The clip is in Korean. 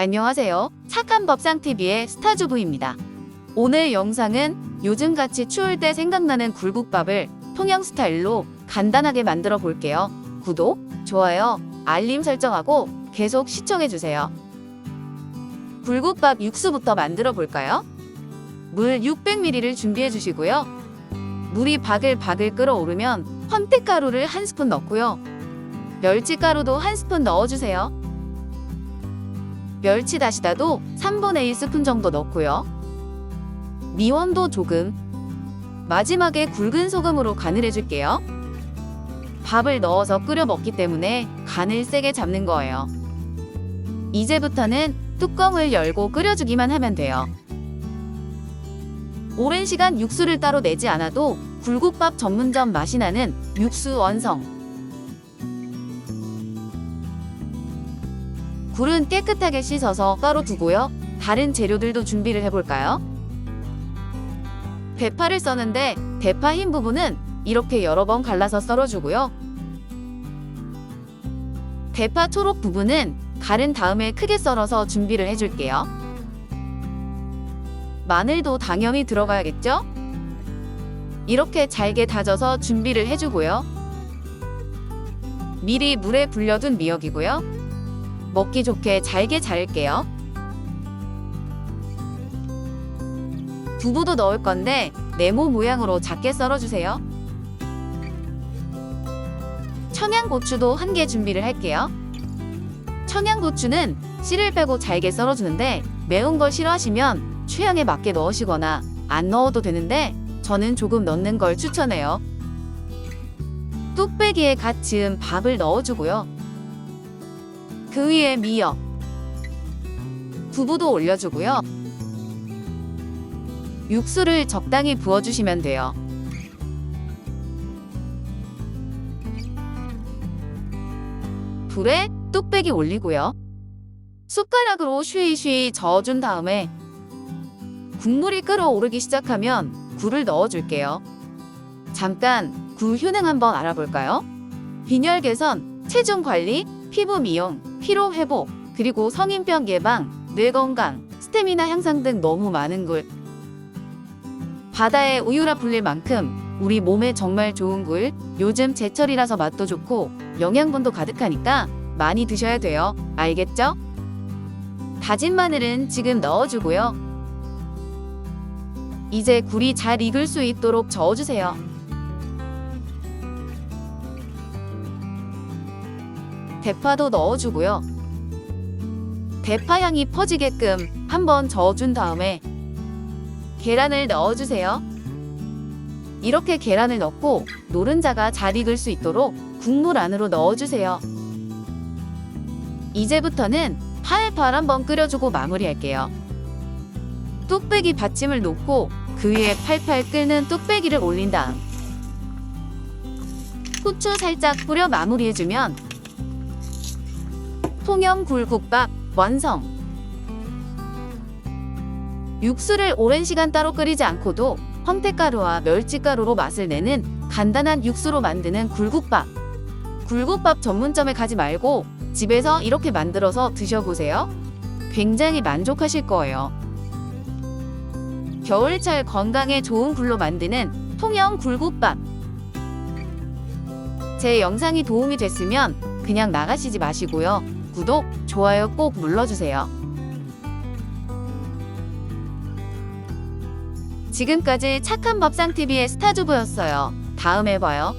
안녕하세요. 착한 법상TV의 스타주부입니다. 오늘 영상은 요즘같이 추울 때 생각나는 굴국밥을 통영 스타일로 간단하게 만들어 볼게요. 구독, 좋아요, 알림 설정하고 계속 시청해주세요. 굴국밥 육수부터 만들어 볼까요? 물 600ml를 준비해 주시고요. 물이 바글바글 끓어오르면 황태가루를 한 스푼 넣고요. 멸치가루도 한 스푼 넣어주세요. 멸치 다시다도 3분의 1스푼 정도 넣고요. 미원도 조금. 마지막에 굵은 소금으로 간을 해줄게요. 밥을 넣어서 끓여 먹기 때문에 간을 세게 잡는 거예요. 이제부터는 뚜껑을 열고 끓여주기만 하면 돼요. 오랜 시간 육수를 따로 내지 않아도 굴국밥 전문점 맛이 나는 육수 완성. 굴은 깨끗하게 씻어서 따로 두고요. 다른 재료들도 준비를 해볼까요? 대파를 써는데 대파 흰 부분은 이렇게 여러 번 갈라서 썰어주고요. 대파 초록 부분은 가른 다음에 크게 썰어서 준비를 해줄게요. 마늘도 당연히 들어가야겠죠? 이렇게 잘게 다져서 준비를 해주고요. 미리 물에 불려둔 미역이고요. 먹기 좋게 잘게 자를게요. 두부도 넣을 건데 네모 모양으로 작게 썰어주세요. 청양고추도 한 개 준비를 할게요. 청양고추는 씨를 빼고 잘게 썰어주는데 매운 걸 싫어하시면 취향에 맞게 넣으시거나 안 넣어도 되는데 저는 조금 넣는 걸 추천해요. 뚝배기에 갓 지은 밥을 넣어주고요. 그 위에 미역, 두부도 올려주고요. 육수를 적당히 부어주시면 돼요. 불에 뚝배기 올리고요. 숟가락으로 쉬이쉬이 저어준 다음에 국물이 끓어오르기 시작하면 굴을 넣어줄게요. 잠깐 굴 효능 한번 알아볼까요? 빈혈 개선, 체중 관리, 피부 미용, 피로 회복, 그리고 성인병 예방, 뇌 건강, 스태미나 향상 등 너무 많은 굴. 바다의 우유라 불릴 만큼 우리 몸에 정말 좋은 굴. 요즘 제철이라서 맛도 좋고 영양분도 가득하니까 많이 드셔야 돼요. 알겠죠? 다진 마늘은 지금 넣어주고요. 이제 굴이 잘 익을 수 있도록 저어주세요. 대파도 넣어주고요. 대파 향이 퍼지게끔 한번 저어준 다음에 계란을 넣어주세요. 이렇게 계란을 넣고 노른자가 잘 익을 수 있도록 국물 안으로 넣어주세요. 이제부터는 팔팔 한번 끓여주고 마무리할게요. 뚝배기 받침을 놓고 그 위에 팔팔 끓는 뚝배기를 올린 다음 후추 살짝 뿌려 마무리해주면 통영 굴국밥 완성! 육수를 오랜 시간 따로 끓이지 않고도 황태가루와 멸치가루로 맛을 내는 간단한 육수로 만드는 굴국밥. 굴국밥 전문점에 가지 말고 집에서 이렇게 만들어서 드셔보세요. 굉장히 만족하실 거예요. 겨울철 건강에 좋은 굴로 만드는 통영 굴국밥. 제 영상이 도움이 됐으면 그냥 나가시지 마시고요. 구독, 좋아요 꼭 눌러주세요. 지금까지 착한 밥상TV의 스타주부였어요. 다음에 봐요.